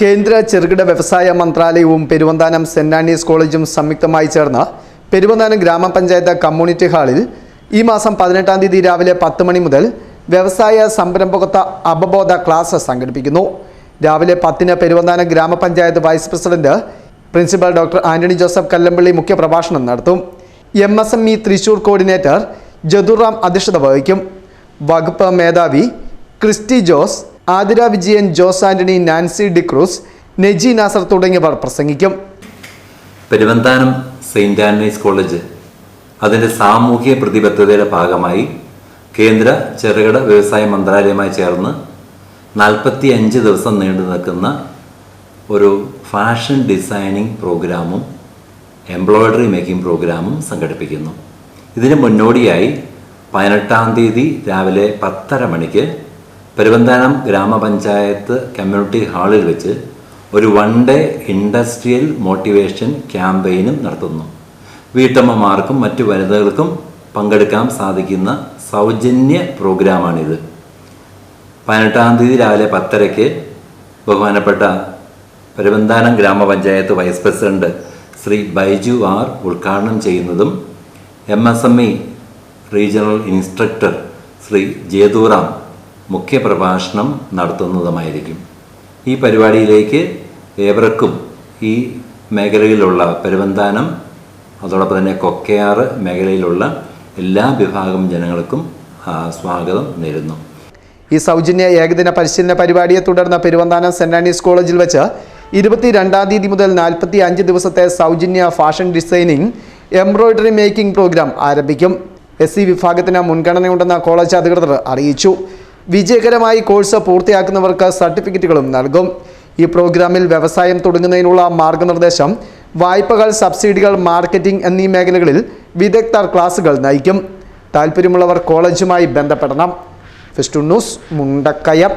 കേന്ദ്ര ചെറുകിട വ്യവസായ മന്ത്രാലയവും പെരുവന്താനം സെന്റ് ആനീസ് കോളേജും സംയുക്തമായി ചേർന്ന് പെരുവന്താനം ഗ്രാമപഞ്ചായത്ത് കമ്മ്യൂണിറ്റി ഹാളിൽ ഈ മാസം പതിനെട്ടാം തീയതി രാവിലെ പത്ത് മണി മുതൽ വ്യവസായ സംരംഭകത്വ അവബോധ ക്ലാസ് സംഘടിപ്പിക്കുന്നു. രാവിലെ പത്തിന് പെരുവന്താനം ഗ്രാമപഞ്ചായത്ത് vice president principal doctor Antony Joseph Kallampally മുഖ്യപ്രഭാഷണം നടത്തും. M S M E Thrissur coordinator Jaduram അധ്യക്ഷത വഹിക്കും. വകുപ്പ് മേധാവി Christy Jose Athira Vijayan Jose Antony Nancy D'Cruz Neji Nasar തുടങ്ങിയവർ പ്രസംഗിക്കും. Peruvanthanam saint Antony's college. അതിന്റെ സാമൂഹിക പ്രതിബദ്ധതയുടെ ഭാഗമായി കേന്ദ്ര ചെറുകിട വ്യവസായ മന്ത്രാലയവുമായി ചേർന്ന് നാൽപ്പത്തി അഞ്ച് ദിവസം നീണ്ടു നിൽക്കുന്ന ഒരു ഫാഷൻ ഡിസൈനിങ് പ്രോഗ്രാമും എംബ്രോയ്ഡറി മേക്കിംഗ് പ്രോഗ്രാമും സംഘടിപ്പിക്കുന്നു. ഇതിന് മുന്നോടിയായി പതിനെട്ടാം തീയതി രാവിലെ പത്തര മണിക്ക് പെരുവന്താനം ഗ്രാമപഞ്ചായത്ത് കമ്മ്യൂണിറ്റി ഹാളിൽ വെച്ച് ഒരു വൺ ഡേ ഇൻഡസ്ട്രിയൽ മോട്ടിവേഷൻ ക്യാമ്പയിനും നടത്തുന്നു. വീട്ടമ്മമാർക്കും മറ്റു വനിതകൾക്കും പങ്കെടുക്കാൻ സാധിക്കുന്ന സൗജന്യ പ്രോഗ്രാമാണിത്. പതിനെട്ടാം തീയതി രാവിലെ പത്തരയ്ക്ക് ബഹുമാനപ്പെട്ട പെരുവന്താനം ഗ്രാമപഞ്ചായത്ത് vice president Shri Baiju R ഉദ്ഘാടനം ചെയ്യുന്നതും M S M E regional instructor Shri Jethuram മുഖ്യപ്രഭാഷണം നടത്തുന്നതുമായിരിക്കും. ഈ പരിപാടിയിലേക്ക് ഏവർക്കും ഈ മേഖലയിലുള്ള പെരുവന്താനം അതോടൊപ്പം തന്നെ കൊക്കയാർ മേഖലയിലുള്ള എല്ലാ വിഭാഗം ജനങ്ങൾക്കും സ്വാഗതം നേരുന്നു. ഈ സൗജന്യ ഏകദിന പരിശീലന പരിപാടിയെ തുടർന്ന് പെരുവന്താനം സെന്റ് ആനീസ് കോളേജിൽ വെച്ച് ഇരുപത്തിരണ്ടാം തീയതി മുതൽ നാൽപ്പത്തി അഞ്ച് ദിവസത്തെ സൗജന്യ fashion designing embroidery making programme ആരംഭിക്കും. എസ് സി വിഭാഗത്തിന് മുൻഗണനയുണ്ടെന്ന് കോളേജ് അധികൃതർ അറിയിച്ചു. വിജയകരമായി കോഴ്സ് പൂർത്തിയാക്കുന്നവർക്ക് സർട്ടിഫിക്കറ്റുകളും നൽകും. ഈ പ്രോഗ്രാമിൽ വ്യവസായം തുടങ്ങുന്നതിനുള്ള മാർഗനിർദ്ദേശം വായ്പകൾ സബ്സിഡികൾ മാർക്കറ്റിംഗ് എന്നീ മേഖലകളിൽ വിദഗ്ധർ ക്ലാസുകൾ നയിക്കും. താല്പര്യമുള്ളവർ കോളേജുമായി ബന്ധപ്പെടണം. Fest news Mundakayam.